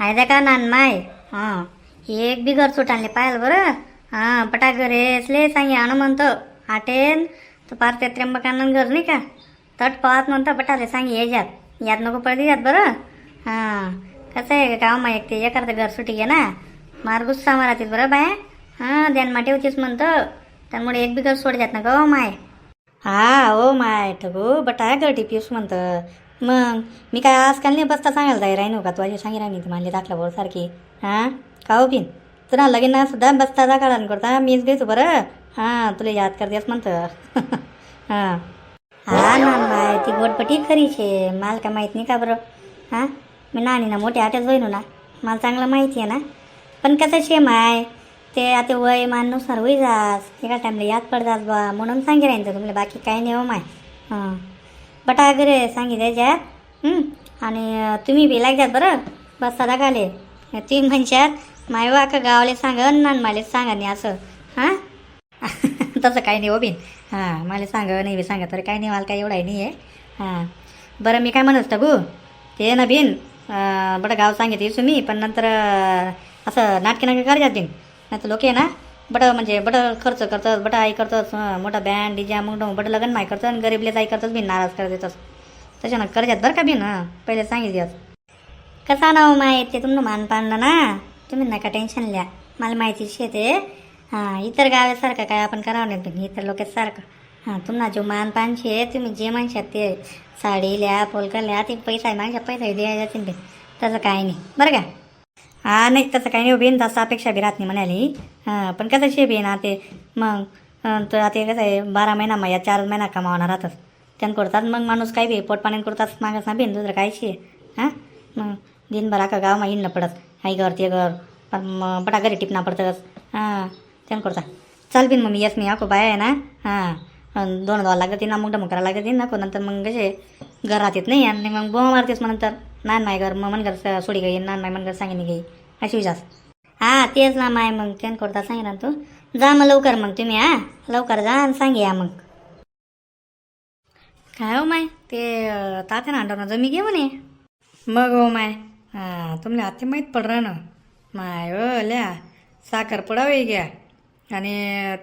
आहे का नान माय हां एक बी घर सुटाले पाहिलं बरं. हां पटाकर रेसले सांगे आण म्हणतो. आटेन तर पार ते त्र्यंबकानंद घर नाही का? तट पाहत म्हणतो पटाले सांगे याच्यात यात नको पडते जात बरं. हां कसं आहे गाव माय एक ते एखादं घर सुटी घे ना. मार गुस्सा मारातील बरं बाय. हां ध्यान माटे होतीस त्यामुळे एक बी सोड देत ना गो माय. हा हो माय ठगो बटा गटी पिऊस म्हणतं. मग मी काय आजकाल नाही बसता सांगायला जाय राहिनो का? तुझी सांगी राहिनी तुम्हाला दाखला बोल सारखी. हां? का हो पिन तुला लगीन ना सुद्धा बसता दाखला करता मीच देतो बरं. हां तुला याद करतेस म्हणतं. हां. हा ना माय ती गोटपटी खरी छे मला काय माहीत नाही का बरं. हां? मी नानी ना मोठ्या आट्याच होईन ना. मला चांगलं माहिती आहे ना. पण कसं शे माय? ते आता वय माननुसार होई जास. एका टाईमला याद पडतात बा. म्हणून सांगे राहीन तुम्हाला बाकी काही नाही हो. माय हां बटा वगैरे सांगी द्यायच्यात आणि तुम्ही बी लागतात बरं. बस सदा काले तुम्ही म्हणशात माय का गावाले सांगा नान माले सांगा नाही असं. हां? तसं काही नाही हो बिन. हां. मला सांगा नाही बी सांगा. तर काही नाही मला काही एवढा नाही आहे हां. बरं मी काय म्हणत असतं ते ना बिन अं, बरं गाव सांगितली तुम्ही. पण नंतर असं नाटके नाटके करायच्यात बिन. नाही तर लोक आहे ना बडं म्हणजे बडं खर्च करतात बडं आई करतात हं, मोठा बँड डीजे मग बडं लग्न माय करतात आणि गरीबलेच आई करतात बिन नाराज करत येतात. त्याच्यानं कर्जात बरं का बिन हां पहिले सांगितलं कसा नाव माय ते तुमनं मान पाडलं ना? तुम्ही नका टेन्शन लिया मला माहिती शेते. हां इतर गावासारखं काय आपण करावं नाही पण इतर लोकांसारखं. हां तुम्हाला जो मान पान शे तुम्ही जे म्हणशात ते साडी ल्या पोलकर ल्या ते पैसा आहे माझ्या पैसा द्यायला जातील बिन तसं काही नाही. बरं का? हा नाही तसं काही नाही बेन तसं अपेक्षा बी राहत नाही म्हणाली. हां पण कसं शे बेन ते मग तर आता कसं आहे बारा महिना मग या चार महिना कमावणार राहतात. त्यानं करतात मग माणूस काही बी पोटपाण्यान करतात मागच ना बेन दुसरं काय शे हां मग दिनभर अख्खा गाव मग न पडत. आई घर ते घर पण मग बटा घरी टिपना पडतंच हां त्यानं करता. चाल बिन मग मी येस मी आको बाय आहे ना. हां दोन दोन लागत ना मग डमक करायला लागत को नंतर मग कसे घर येत नाही आणि मग बोमा मारतेस मग नंतर नान माय घर मग मन घर सोडी गई नान माय मन घर सांगेन गई अशी विचार हां तेच ना माय मग त्यान करता सांगितलं ना तू जा मग लवकर मग तुम्ही हां लवकर जा आणि सांगे या मग काय हो माय ते अं, तात्यानं अंडवणं जमी घे म्हणे मग हो माय हां तुमले आते माहीत पड ना माय ओल्या ल्या साखर पडावे घ्या आणि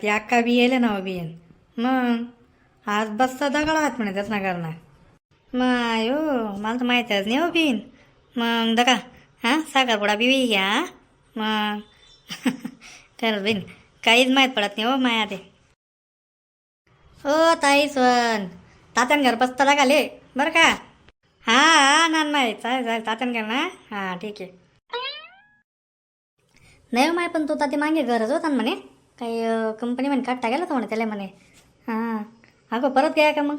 ती अक्का बी येले ना हो बियन मग आज बसता दगड आहात म्हणे त्याच ना करणार माय मला तर माहीतच नाही हो बिन. मग दका हां साखरपुडा बी घ्या मग खरंच बिन काहीच माहीत पडत नाही हो माया ते. हो ताई सण तात्यान घर बसता लागाले बरं का? हा हा नान माहीत चालेल चालेल तात्यान घर ना? हां ठीक आहे. नाही हो माय पण तो ताते मागे गरज होता ना म्हणे? काही कंपनी म्हणे काढता गेला तो म्हणे त्याला म्हणे? हां अगं परत घ्या का मग?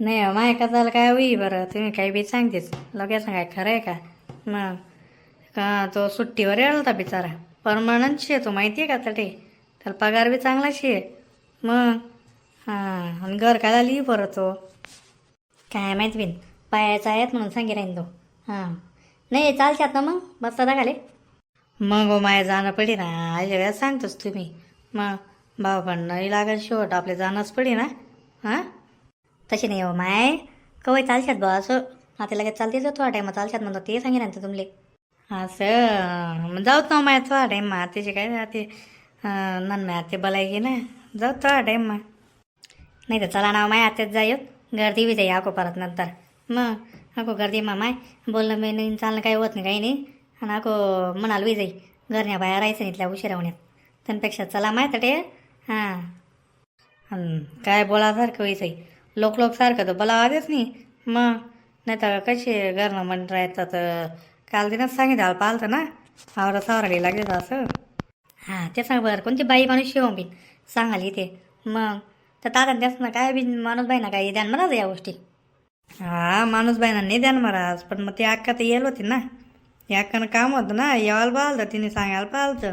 नाही हो, माय का काय होई बरं? तुम्ही काही बी सांगतेच. लगेच काय खरं आहे का? मग का तो सुट्टीवर यायला होता बिचारा. परमनंट शे तो माहिती आहे का तर ते? त्याला पगार बी चांगला शे मग हां आणि घर काय झाली बरं तो? काय माहीत बिन. पायाचा आहेत म्हणून सांगे राहीन तो. हां. नाही चालशात ना मग? बसता दाखाले. मग हो माय जाणं पडी ना. आईच्या वेळेस सांगतोच तुम्ही. मग भाऊ पण नाही लागेल शेवट. आपले जाणंच पडी ना? हां? तशी नाही हो माय. कवय चालशात बा असं. आता लगेच चालतेच हो थोडा टाईम चालशात म्हणतो ते सांगेन ना तुमले. असं. मग जाऊत ना माय थोडा टाईम मा त्याचे काय ते नन माय ते बलाय घे ना. जाऊ थोडा टाईम मा नाही तर चला ना हो माय आत्याच जाय हो. गर्दी बी जाई आको परत नंतर. मग अको गर्दी मा माय. बोलणं मी नाही चालणं काही होत नाही काही नाही. आणि अको म्हणाल बी जाई घरण्या बाहेर राहायचं नाही इथल्या उशिरा होण्यात त्यापेक्षा चला माय तर हां. अन काय बोलासारखं व्हायचंय लोक लोक सारखं तर मला आधीच नाही. मग नाही तर कसे घरनं म्हण राहतात काल दिनच सांगितलं पालतं ना. आवरा सावराडी लागले असं. हां ते सांग बरं कोणती बाई माणूस शिवून बिन? सांगाल इथे. मग तर दादा त्याच ना काय बिन माणूस बाई ना काय ध्यान मला या गोष्टी? हा माणूस बाई ना नाही ध्यान महाराज पण मग ते अक्का तर येल होती ना. या अक्कानं काम होतं ना यावायला पाहलं तिने सांगायला पाहलं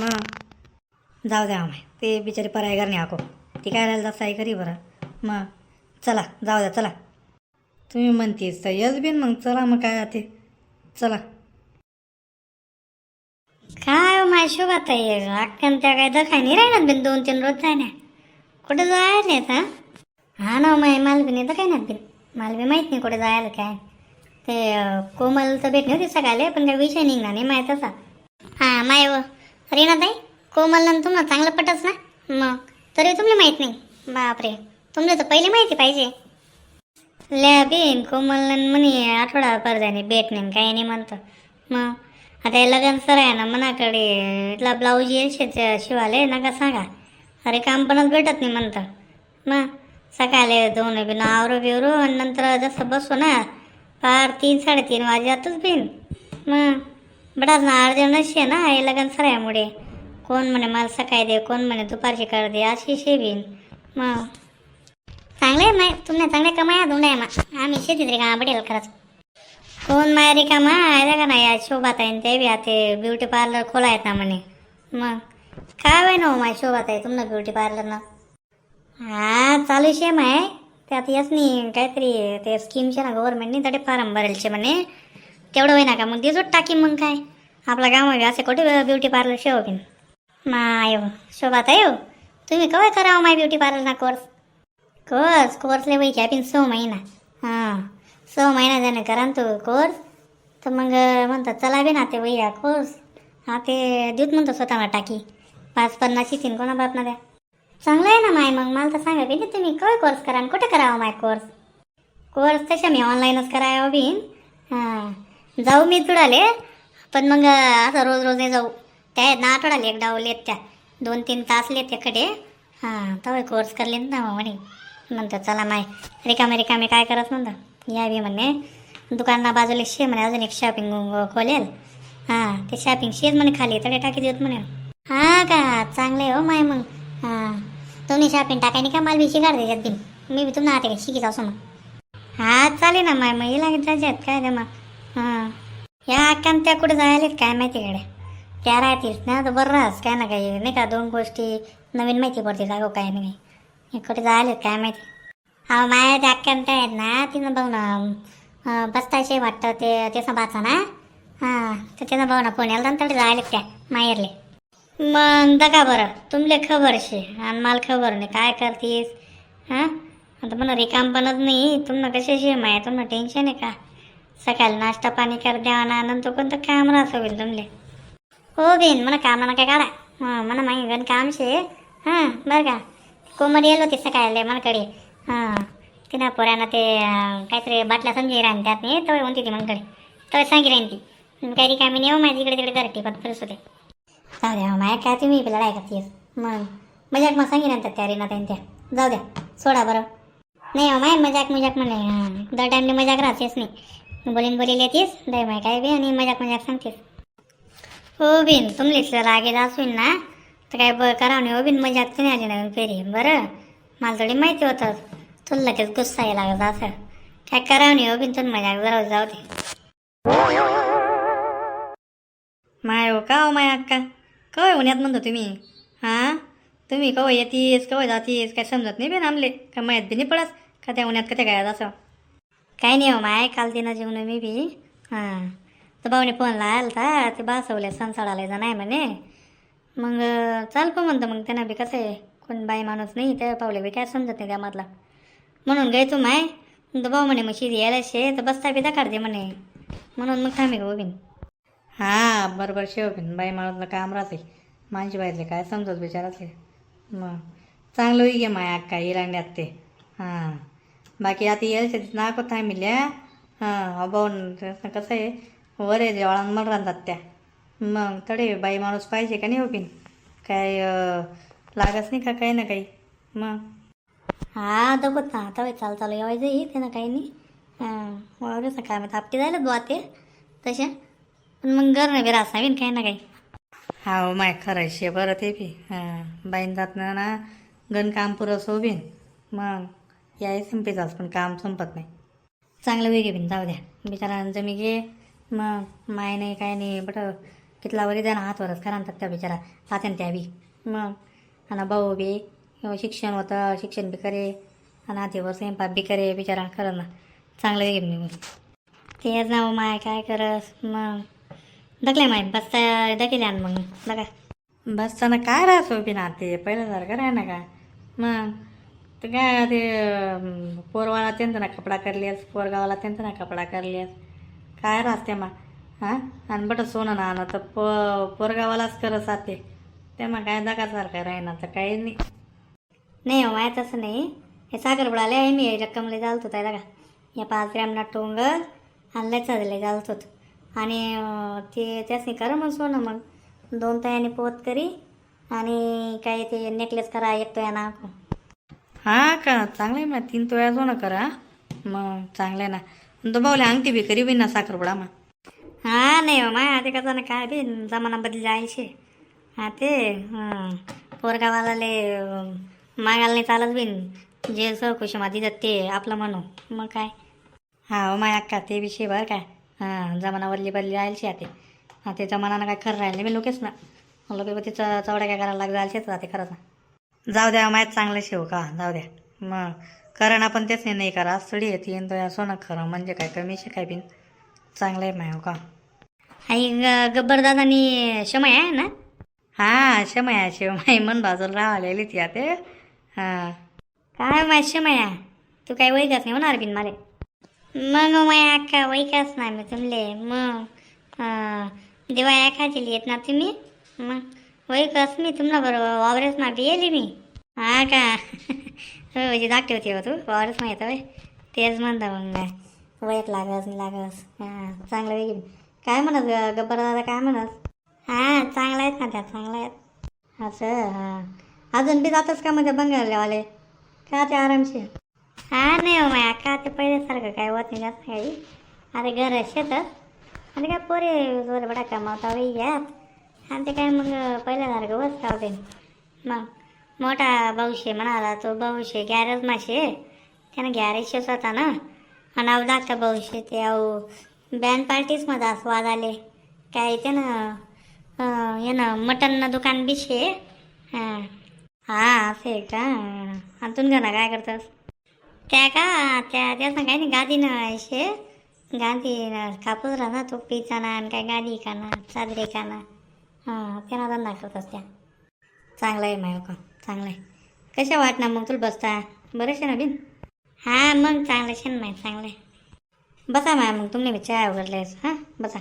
मग जाऊ द्या माय ते बिचारी पराय नाही आको ती काय राहिलं जास्त आहे करी बरं. मग चला जाऊ द्या चला. तुम्ही म्हणते तर यस बिन मग चला मग काय ते चला. काय हो माय आहे अक्कन त्या काय दखाय नाही राहणार बिन दोन तीन रोज जाय ना कुठं जायला हा? हा ना हो, माय मला बी नाही तर काय नाही बिन. मला माहीत नाही कुठे जायला काय. ते कोमल तर भेटली होती सकाळी पण काय विषय निघणार नाही माहीत असा हा माय व रीनाताई कोमल आणि तुम्हाला चांगलं पटच ना? मग तरी तुम्हाला माहीत नाही. बापरे. तुमले तर पहिले माहिती पाहिजे. ल्या बीन कोमल म्हणे आठवडा परदाने भेट नाही काही नाही म्हणतं. मग आता हे लग्न सर आहे ना मनाकडे इथला ब्लाऊज येईल शे शिवाले नका सांगा. अरे काम पणच भेटत नाही म्हणतं. मग सकाळी दोन बिन आवरो बिवरो आणि नंतर जसं बसू ना पार तीन साडेतीन वाजतच बिन मग बडाच ना अर्जंट आहे ना हे लग्न सरायामुळे कोण म्हणे मला सकाळी दे कोण म्हणे दुपारची कर दे अशी शे बिन मग चांगले आहे माय तुम्ही चांगल्या कमाया धुंड्या मा. आम्ही शेतीत रे का पडेल खरंच. कोण माया का आहे का नाही या शोभात आहे ते बी आता ब्युटी पार्लर खोलायत ना म्हणे. मग काय वय ना हो माय शोभात आहे तुम्हाला ब्युटी पार्लर ना? हा चालू शेम आहे त्यात येस नाही काहीतरी ते स्कीमचे ना गव्हर्नमेंटनी तडे फॉर्म भरेलचे म्हणे. तेवढं होईना का मग दिसूच टाकी मग काय. आपला गाव असे कुठे ब्युटी पार्लर शेव बिन माय हो, शोभात आहे हो तुम्ही कवाय करावं माय ब्युटी पार्लर ना कोर्स कोर्स कोर्सले वही घ्या पिन सहा महिना. हां. सहा महिना जाणे करा ना तो कोर्स तर मग म्हणतात चला बी ना ते वही या कोर्स हा ते देऊत म्हणतो स्वतःला टाकी. पाच पन्नास तीन कोणा बाप ना द्या. चांगलं आहे ना माय मग मला तर सांगा बी तुम्ही काय कोर्स करा आणि कुठे करावं माय कोर्स कोर्स तशा मी ऑनलाईनच करावं बीन. हां. जाऊ मी तुडाले पण मग असं रोज रोज नाही जाऊ. त्या आहेत ना आठवडाले एक डाव लेत त्या. दोन तीन तास लेत एकडे हां तवय कोर्स करले ना मग म्हणे. म्हणतं चला माय रिकामे रिकामे काय करत म्हणतं? या बी म्हणे दुकाना बाजूला शे म्हणे अजून एक शॉपिंग खोलेल. हां ते शॉपिंग शेज म्हणे खाली तडे टाकी देत म्हणे. हां का चांगलं आहे हो माय मग. हां तुम्ही शॉपिंग टाकायनी का? माल बी शिकार त्याच्यात बिन. मी बी तुम्हाला आता शिकित असो मग. हा चालेल ना माय मग हिला जायच्यात काय ते मग. हां. या अक्कान त्या कुठे जायलेत काय माहिती कडे त्या राहतील ना तर बरं राहस काय ना काही. नाही का दोन गोष्टी नवीन माहिती पडते जागो काय नाही. हे कुठे जायलेत काय माहिती? हा माया त्या अक्कान आहेत ना तिनं बघ ना अं, वाटतं ते त्याचा बाचा ना? हां तर तिनं बघ ना पुण्याला तर तरी जायलेत त्या माहेरले. मग दगा बरं तुमले खबर शे आणि मला खबर नाही काय करतीस? हां? आता म्हणा रिकाम पणच नाही तुम्हाला कशाशी माया? तुम्हाला टेन्शन आहे का? सकाळी नाश्ता पाणी कर द्यावा ना नंतर कोणतं काम राहत होईल तुमले. हो बेन मला कामाला काय काढा. हां मला मागे गण काम शे. हां बरं का. कोमडी येलो होती सकाळी मनकडे हां तिनं पोऱ्यानं ते काहीतरी बाटल्या समजी राहून त्यात नाही तवय म्हणते ती मनकडे तवय सांगी राहीन ती. काही रिकामी नाही हो माझी इकडे तिकडे करते पण फिरस होते. जाऊ द्या माया काय तुम्ही बी लढाई करतीस मग मजाक मग सांगी राहतात त्या रिना त्या जाऊ द्या सोडा बरं. नाही हो माय मजाक मजाक म्हणले. हां दर टाईमने मजाक राहतेस नाही. बोलीन बोलील येतीस दय माय काय बी आणि मजाक मजाक सांगतेस. हो बिन तुमलेच लागेल असून ना तर काय ब करा नाही हो बिन मजाक तुम्ही आली नवीन फेरी बरं? मला थोडी माहिती होतं. तुला लगेच गुस्सा यायला लागत असं. काय करावं नाही हो, बिन तुम्ही मजाक जरा जाऊ दे. माय हो का हो माय अक्का? कवय होण्यात म्हणतो तुम्ही? हां? तुम्ही कवय येतीस कवय जातीस काय समजत नाही बेन आमले. का माहीत बी नाही पडस का त्या उन्हात त्या काय असं? काय नाही हो माय काल तिनं जेवण मी बी. हां. तर भाऊने फोन लायला होता ते बासवल्या सणसाडाला जाणं नाही म्हणे. मग चाल पण म्हणतं मग त्यांना बी कसं आहे कोण बाई माणूस नाही त्या पावले बी काय समजत नाही त्यामधला. म्हणून गे तू माय तर भाऊ म्हणे मग शिरी यायला शे तर बसता बी दाखड दे म्हणे. म्हणून मग थांबे गो बिन हां बरोबर शेवबिन बाई माणूसला काम राहते माझी बाईतले काय समजत बिचारातले. मग चांगलं होई गे माय अक्का इराण्यात ते. हां. बाकी आता यायचे नाको थांबिल्या हां भाऊ कसं आहे वर आहे जेवळान मला राहतात त्या. मग तडे बाई माणूस पाहिजे का नाही हो बिन? काय लागत नाही का काही ना काही? मग? हा दबत ना आता चाल चालू यावायचं येई ते ना काही नाही. हां काय माहिती आपटी जायला बुवा ते तशा. पण मग घर नाही बेरा असावीन काही ना काही. हा हो माय खरं शे बरं ते बी. हां बाईन जात ना ना गण काम पुरं सोबीन मग याय संपेचाच पण काम संपत नाही. चांगलं वेगळे बिन जाऊ द्या. बिचारा जमी गे मग माय नाही काय नाही बट कितला वरी ना हातवरच करा आणतात त्या बिचारा. पाहत्यान त्या बी. मग? आणि भाऊ बी शिक्षण होतं शिक्षण बी करे. आणि हातीवर स्वयंपाक बी करे बिचारा खरं ना. चांगलं वेगळे मी तेच ना माय काय करस? मग? दकले माहीत बसता दकेले आण मग. बघा. बसताना काय राहतो बिना ते पहिल्यासारखं राह ना का? मग? तर काय ते पोरवाला त्यांचं ना कपडा करलेस पोरगावाला त्यांचं ना कपडा करलेस काय राहते मग? हां? आणि बट सोनं ना आणं तर प पोरगावालाच करत जाते ते मग काय दगासारखं राहीना तर काही नाही. नाही हो माहीत असं नाही. हे साखरपुडाले आहे मी रक्कमले चालतो त्याला का या पाच ग्रॅमना टोंग आणले चालले चालतो आणि ते त्यासनी करा मग सोनं मग. दोन तयाने पोत करी आणि काही ते नेकलेस करा एक तोया ना. हां का चांगलं आहे मग तीन तोळ्या सोनं करा. मग चांगलं आहे ना. दबावले अंगठी बी करी बी ना साखरपुडा मग. हा नाही हो मा आता कसं ना काय बी जमाना बदली जायचे हा ते हं, पोरगावालाले मागायला नाही चालत बिन जे सकुश माती जात ते आपलं म्हणू मग काय हा हो माय अक्का ते विषय बरं काय हां जमाना बदली बदली राहायची आता हा ते जमानानं काय खरं राहिले मी लोकेच ना लोक तिचं चवड्या काय करायला लाग जायचेच राहते खरंच ना जाऊ द्या माहीत चांगलं शेव का जाऊ द्या मग कारण आपण तेच नाही करा सडी येते तो या सोनं खरं म्हणजे काय कमी शिकाय बिन चांगलं आहे माय हो का? आई ग- गब्बरदादानी शमय आहे ना? हां शमया शिवमाई मन बाजूला राहिलेली ती आता. हां. काय माय शमया तू काय वैकाच नाही होणार बिन मारे. मग माय अक्का वैकाच नाही मी तुमले मग दिवाळी एखादी येत ना तुम्ही? मग वैकाच मी तुमला बरोबर वावरेच ना येली मी. हा का? म्हणजे धाकटे होते हो तू. वावरेच माहीत होय. तेच म्हणता मग काय लागस लागस. हां चांगलं वेगळी काय म्हणत गब्बर दादा काय म्हणत? हां चांगला आहेत ना त्या चांगला आहेत. असं हां. अजून बी जातच का म्हणजे बंगालवाले का ते आरामशीर? हा नाही हो माया का ते पहिल्यासारखं काय होत नाही जास्त काही? अरे घर शेतात आणि काय पोरे जोरे बडा कमावता बाई यात आणि ते काय मग पहिल्यासारखं बस होते मग मोठा भाऊशे म्हणाला तो भाऊशे गॅरेज माशे त्यानं गॅरेज गॅरेजशेच होता ना. आणि अहो धाकटा भाऊशे ते अहो बँड पार्टीजमध्ये असं वाद आले. काय त्यानं ना यानं मटननं दुकान बिशे. हां. हा असं आहे का? आणि तुम्ही ना काय करतस? त्या का त्या त्याचं काय नाही गादीनं शे गादी कापूस राहणार तो पिचाना आणि काय गादी का ना चादरी काना हां त्यांना धंदा करतस त्या. चांगलं आहे माय का चांगलं आहे. कशा वाटणार मग तुला बसता? बरं शे ना बिन? हां मग चांगलं शे ना माय चांगलं बसा माय मग तुम्ही चहा उघडलेस हां? बसा.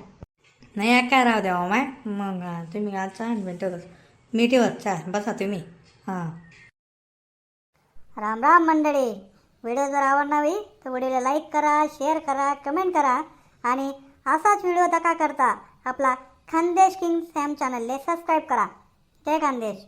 नाही काय राहू द्या हो माय? मग तुम्ही घाल चहा मी ठेवतो मी ठेवत चहा बसा तुम्ही. हां. राम राम मंडळी. व्हिडिओ जर आवडणारी तर व्हिडिओला लाईक करा शेअर करा कमेंट करा. आणि असाच व्हिडिओ दका करता आपला खानदेश किंग सॅम चॅनलले सबस्क्राईब करा. जय खानदेश.